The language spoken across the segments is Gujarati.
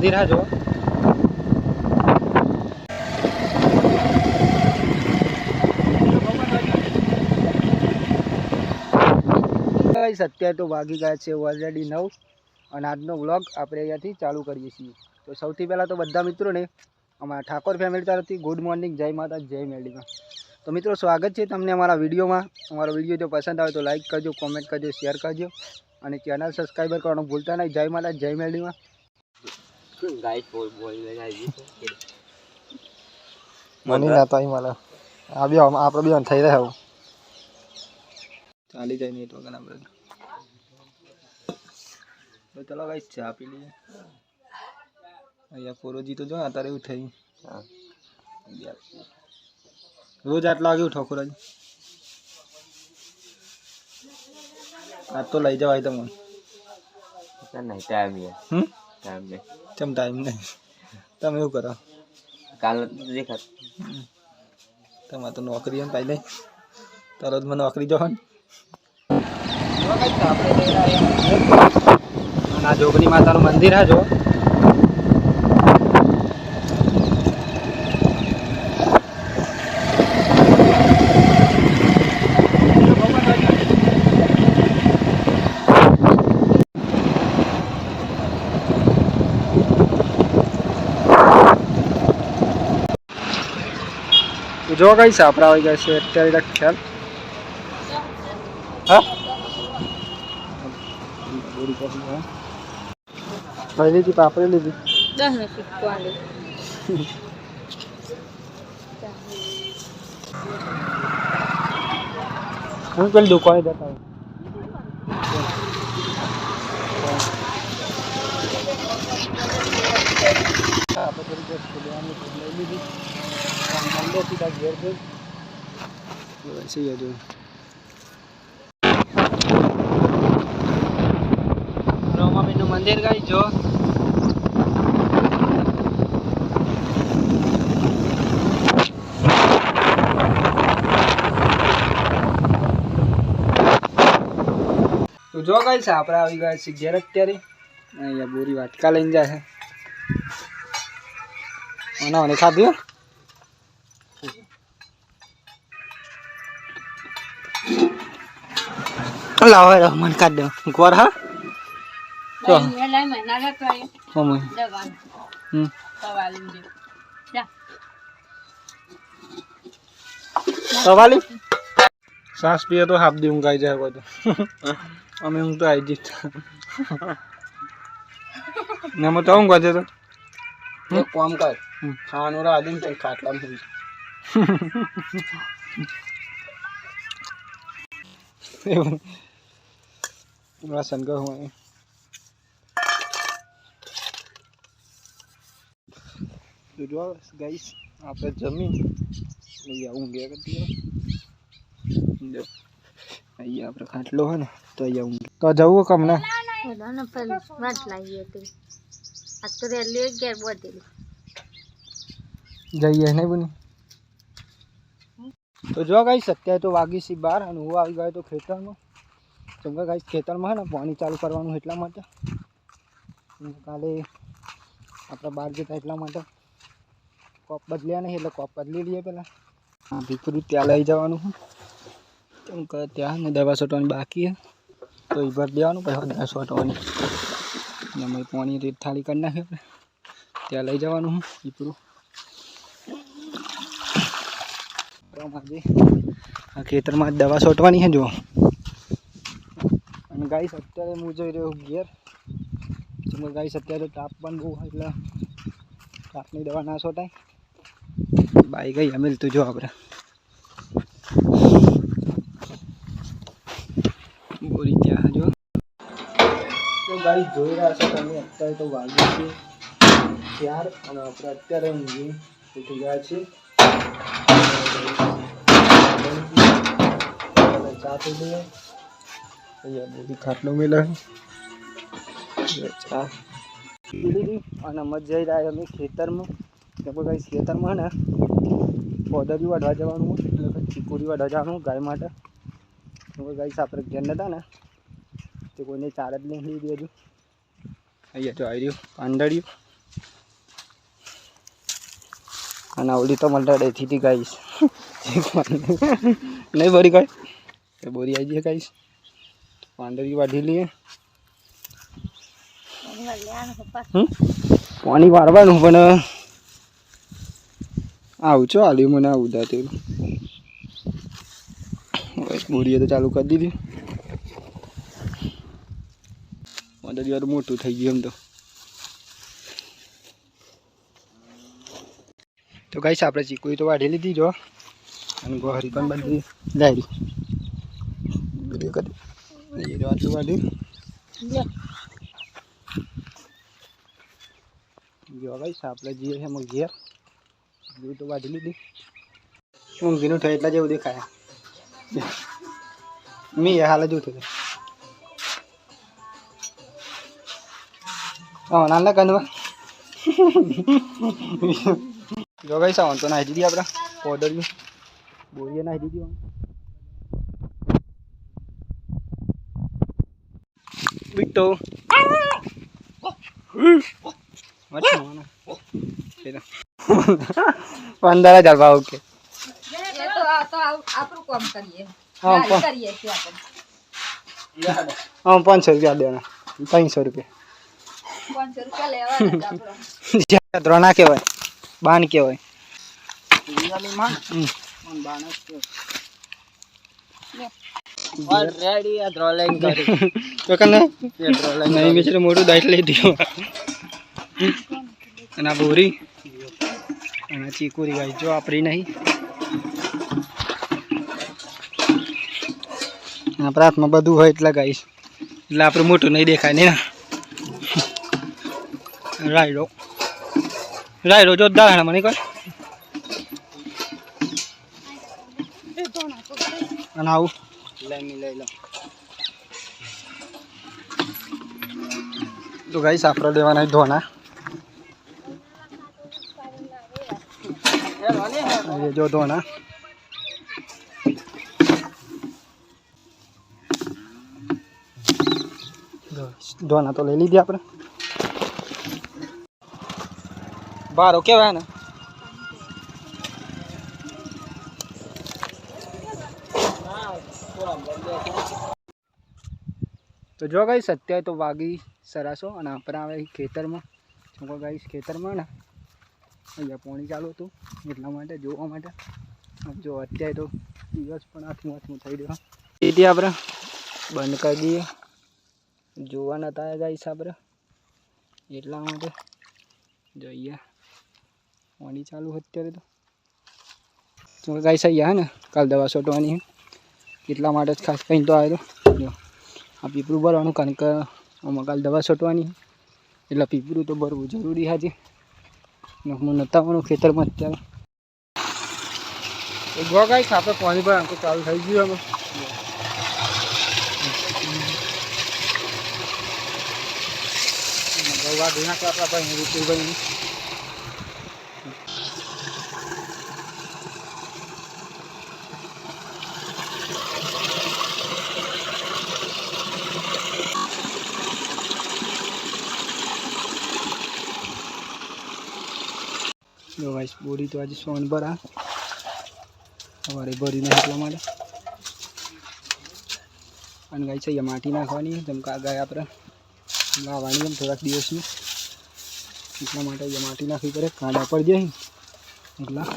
મંદિર હા જો. અત્યારે તો વાગી ગયા છે ઓલરેડી નવ અને આજનો વ્લોગ આપણે અહીંયાથી ચાલુ કરીએ છીએ. તો સૌથી પહેલાં તો બધા મિત્રોને, અમારા ઠાકોર ફેમિલી તરફથી ગુડ મોર્નિંગ જય માતા જય મેળીમાં તો મિત્રો, સ્વાગત છે તમને અમારા વિડીયોમાં. અમારો વીડિયો જો પસંદ આવે તો લાઇક કરજો કોમેન્ટ કરજો શેર કરજો. અને ચેનલ સબસ્ક્રાઈબર કરવાનું ભૂલતા નહીં. જય માતા જય મેરડીમાં. ગાઈસ બોલ બોલ મને ના તો મને આ બી આપણે બી થઈ રહ્યા ચાલી જાય નહીં તો ઘણા બધા ચલો ગાઈસ ચા પી લઈએ. અહીંયા કોરોજી તો જો અત્યારે એવું થઈ. રોજ આટલા વાગે ઉઠો આ આજ તો લઈ જવાય તમને. નહીં ત્યાં આવીએ. હમ? ટાઈમ નહીં કેમ ટાઈમ નહીં તમે એવું કરો કાલ દેખાત તમારે તો નોકરી એમ પહેલે તરત મને નોકરી જવાનું આ જોગની માતાનું મંદિર હા જો તો જો કઈ સાપરા આવી ગયા છે અત્યારે તક ખ્યાલ. હા? લઈ લીધી પાપડી લીધી? દસ ને શીખવાનું હું પેલી દુકાને જતા હોય. આપણે થોડી બસ ખોલવાની લઈ લીધી મંદિર સીધા ઘેર ગઈ બેસી જજો રોમાબીનું મંદિર ગઈ જો તો જો કઈ આપણે આવી ગયા છે ઘેર અત્યારે. અહીંયા બોરી વાટકા લઈને જાય છે. મને ખાધી? લાવો હેડો મને કાઢ દો. ગોર હા? તો જતો જવાનું હમ. સવાલું જે. જા સવાલી શ્વાસ પીએ તો હાફ દી ઊંઘાઈ જાય બધું. અમે ઊંઘ તો આવી જઈ ને અમે તો ઊંઘવા જતો એક કામ કર. હમ. ખાવાનું રાધીને તઈ ખાટલામાં સુઈ એવું. કહું અહીં તો જો ગાઈસ આપણે જમીન અહીંયા ઊંઘે કરતી જો અહીંયા આપણે ખાટલો હોય ને તો અહીંયા ઊંઘે તો જવું ઘેર બોતેલી જઈએ નહીં બની તો જો ગાઈસ અત્યારે તો વાગી સી બાર અને હું આવી ગયો તો ખેતરમાં કેમ કે ખેતરમાં હે ને પાણી ચાલુ કરવાનું એટલા માટે. કાલે આપણે બહાર જતા એટલા માટે કોપ બદલ્યા નહીં, એટલે કોપ બદલી લઈએ પહેલાં હા ભીખરું ત્યાં લઈ જવાનું છે. કેમ ત્યાં ને દવા છોટવાની બાકી છે તો એ ભર દેવાનું પછી દવા છોટવાની અમે પાણી રીત થાળી કરી આપણે. ત્યાં લઈ જવાનું હું ભીખરું ખેતરમાં દવા છોટવાની છે જો અને ગાઈસ, અત્યારે હું જોઈ રહ્યો ઘેર. કેમ ગાઈસ, અત્યારે તાપ પણ બહુ એટલે તાપની દવા ના છોટાય. બાઈ ગઈ, અમિલ, તું જો આપણે બોરી ત્યાં જો. તો ગાઈસ, જોઈ રહ્યા છો તમે, અત્યારે તો વાગ્યું છે ચાર અને આપણે અત્યારે ઊંઘી ઉઠી ગયા છીએ. ચા પી લઈએ. અહીંયા બધી ખાટલો મેલા અને મજા જઈ રહ્યા અમે ખેતરમાં. કે કઈ ખેતરમાં ને પોદરી વાઢવા જવાનું એટલે કે ચીકુરી વાઢવા જવાનું ગાય માટે. કેમ ગાય આપણે ઘેર નતા ને, તે કોઈને ચાર જ નહીં લીધી હજુ અહીંયા તો આવી રહ્યું, પાંદડ્યું. અને આવડી તો મને હતી ગાઈશ નહીં ભરી ગાય. બોરી આવી જઈએ ગાઈશ પાંદરી વાઢી લઈએ. પાણી વારવાનું પણ આવું છો આલ્યું મને આવું દાતું બસ બોરીએ તો ચાલુ કરી દીધી. પાંદરી વાર મોટું થઈ ગયું એમ તો. તો ગાઈશ આપણે ચીકુઈ તો વાઢી લીધી જો. અને ગોહરી પણ બધી લાવી બધી કરી એ જો આટલું Iya. જો ગાઈશ આપણે જઈએ છે એમાં ઘેર બધું તો વાઢી લીધી ઊંઘીનું થાય એટલા જેવું દેખાય મી હાલ જ ઉઠું હા નાના કંદવા જો ગઈ સાવન તો નાહી દીધી આપણે પાવડર બી નાહી દીધી આમ. પંદર હજાર ભાવ કે હા પાંચસો રૂપિયા દેવાના ત્રણસો રૂપિયા દ્રોણા કહેવાય બાણ કહેવાય હમ. ઓલરેડી આ ડ્રોલિંગ કરી તો કને? એ ડ્રોલિંગ નહીં બિચારે મોટું દાઈટ લઈ દીધો. અને આ બોરી અને ચીકુરી ગાઈ જો આપરી નહીં. આપણા હાથમાં બધું હોય એટલે ગાઈશ એટલે આપણે મોટું નહીં દેખાય નહીં ને. રાયડો. રાયડો જો દાણા મને કોઈ. અને આવું. લઈ લઈ લો લેવાના ધોના જો ધોના ધોના તો લઈ લીધી આપણે બારો કેવાય ને તો જો ગાઈશ અત્યારે તો વાગી સરાસો અને આપણે આવે ખેતરમાં. જો ગાઈસ, ખેતરમાં ને અહીંયા પાણી ચાલુ હતું એટલા માટે જોવા માટે. જો અત્યારે તો દિવસ પણ હાથમાં હાથમાં થઈ ગયો. તેથી આપણે બંધ કરી દઈએ. જોવા નતા ગાઈસ આપણે. એટલા માટે જોઈએ. પાણી ચાલુ અત્યારે તો. જો ગાઈસ, અહીંયા ને, કાલ દવા છોટવાની એટલા માટે જ ખાસ કંઈ તો આવ્યો તો જો, આ પીપરું ભરવાનું કારણ કે આમાં કાલ દવા છોટવાની એટલે પીપરું તો ભરવું જરૂરી હાજી હું નતા આવવાનું ખેતરમાં અત્યારે. તો ગો ગાઈ આપણે પાણી ભરવાનું તો ચાલુ થઈ ગયું હવે. ગવા નાખવા આપણા ભાઈ રૂપિલભાઈ જો ગાઈસ બોરી તો આજે સોન ભરા સવારે ભરીને એટલા માટે અને છે અહીંયા માટી નાખવાની જેમ કે આ ગાય આપણે લાવવાની એમ થોડાક દિવસની. એટલા માટે અહીંયા માટી નાખવી પડે. કાંડા પર જાય. એટલા.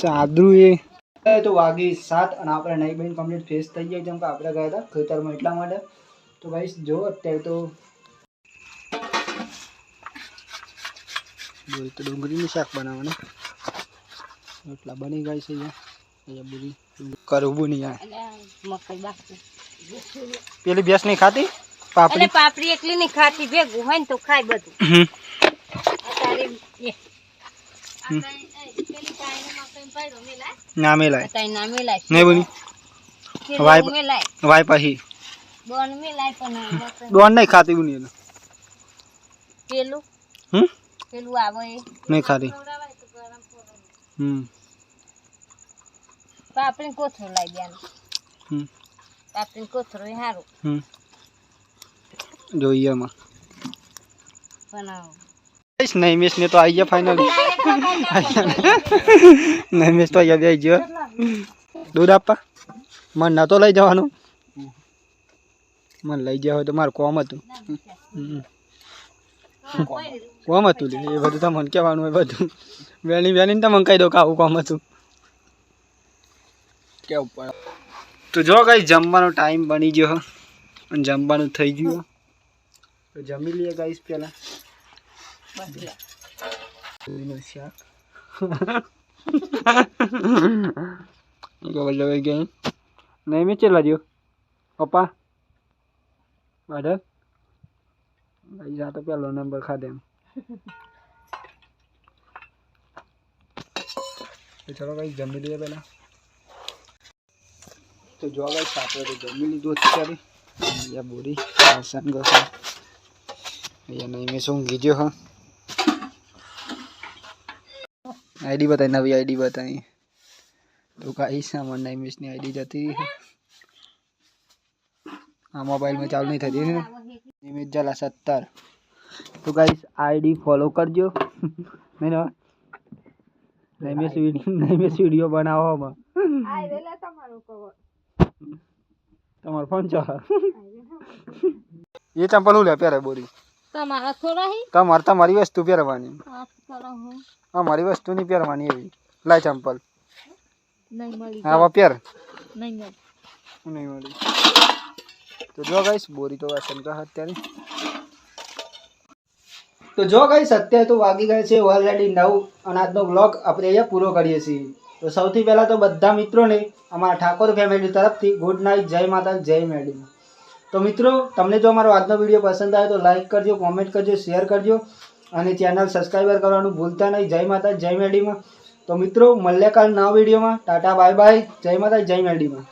ચાદરું એ. તો વાગી સાત અને આપણે નહીં બહેન કમ્પ્લીટ ફેસ થઈ જાય જેમ કે આપણે ગયા હતા ખેતરમાં એટલા માટે. તો ગાઈસ જો અત્યારે તો બોરી તો ડુંગળીનું શાક બનાવવાનું. એટલા બની ગઈ છે અહીંયા. બધી કરવું નહીં આ. પેલી ભેંસ નહીં ખાતી? પાપડી? પાપડી એકલી નહીં ખાતી ભેગું હોય ને તો ખાય બધું. ના મેલાય. ના મેલાય. નહીં બની વાય- વાય પાછી બોન મેલાય પણ મકાઈ- નહીં ખાતી બની પેલું? હમ? પેલું આવે નહીં હમ. પાપડી કોથરો લાવી દેવાનું. હમ. પાપડી કોથરો એ સારું હમ. જોઈએ એમાં. પણ નૈમેશ ને તો આવી ગયા ફાઇનલી નૈમેશ તો અહીંયા આવી ગયો. દૂધ આપવા. મન નતો લઈ જવાનું. મને લઈ ગયા હોય તો મારું કોમ હતું. હમ. કોમ. હતું એ બધું તો મને કહેવાનું હોય બધું. વેણી વેણી તો મને કહી દો કે આવું કોમ હતું. કેવું ઉપર તો જો કઈ જમવાનો ટાઈમ બની ગયો અને જમવાનું થઈ ગયું તો જમી લઈએ ગાઈશ પહેલાં. શાક. ખબર ગઈ. નહીં મેં ચેલા દ્યો પપ્પા વાઢર ભાઈ આ તો પહેલો નંબર ખાધે એમ તો ચલો કઈ જમી લઈએ પહેલા તો જો ગાઈસ આપણે તો જમી લીધું અત્યારે અહીંયા બોરી વાસણ ઘસણ અહીંયા નહીં મેં શું ગીજો હા આઈડી બતાવી નવી આઈડી બતાવી તો ગાઈસ આમાં નહીં મિસની આઈડી જતી રહી છે. આ મોબાઈલમાં ચાલુ નહીં થતી ને નિમિત જલા સત્તર. તો ગાઈસ આઈડી ફોલો કરજો. નહીં નૈમેશ વીડિયો નૈમેશ વીડિયો બનાવો આમાં. તમારો ફોન ચાલે એ ચંપલ હું લે પહેરે બોરી? તમારા થોડા હી તમારે તમારી વસ્તુ પહેરવાની. અમારી વસ્તુ નહીં પહેરવાની એવી. લાય ચંપલ. નહીં મળી. હા હવે પહેર. નહીં મળી. નહીં મળી. તો જો ગાઈશ બોરી તો વાસણ કા અત્યારે તો જો ગાઈશ અત્યારે તો વાગી ગયા છે ઓલરેડી નવ અને આજનો બ્લોગ આપણે અહીંયા પૂરો કરીએ છીએ. તો સૌથી પહેલાં તો બધા મિત્રોને અમારા ઠાકોર ફેમિલી તરફથી ગુડ નાઇટ જય માતા જય મેડી તો મિત્રો, તમને જો અમારો આજનો વીડિયો પસંદ આવે તો લાઇક કરજો કોમેન્ટ કરજો શેર કરજો અને ચેનલ સબસ્ક્રાઈબર કરવાનું ભૂલતા નહીં. જય માતા જય મેડીમાં તો મિત્રો, મળ્યા કાલ નવા વિડીયોમાં. ટાટા બાય બાય જય માતા જય મેડીમાં